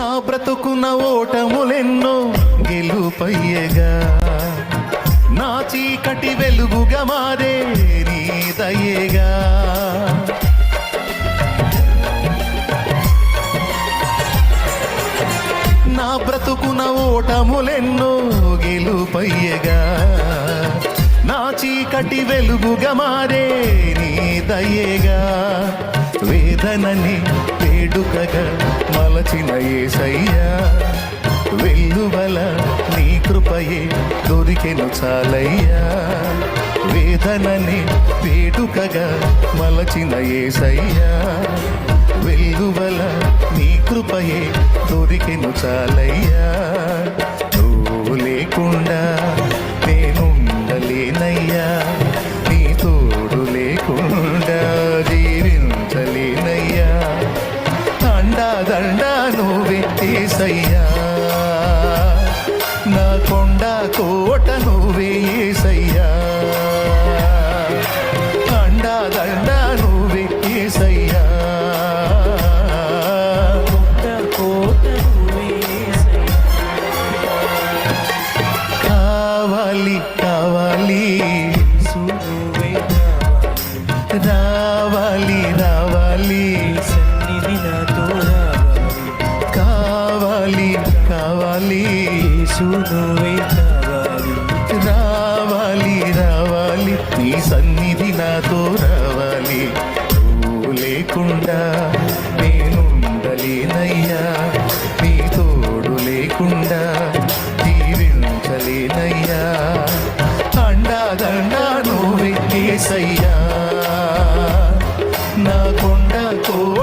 నా బ్రతుకున్న ఓటములెన్నో గెలుపయ్యగా. నా చీకటి వెలుగుగా మారే నీ నా బ్రతుకున్న ఓటములెన్నో గెలుపయ్యగా. నా చీకటి వెలుగుగా మారే నీ వేదనని వేడుకగా మలచిన ఏసయ్యా వెల్లువల నీ కృపయే దొరికెను చాలయ్యా. వేదనని వేడుకగా మలచిన ఏసయ్యా వెల్లువల నీ కృపయే దొరికెను చాలయ్యా. రావాలి రావాలి. సన్నిధి నాతో రావాలి. కావాలి కావాలి. సునువే కావాలి. రావాలి రావాలి. నీ సన్నిధి నాతో రావాలి. లేకుండా 또.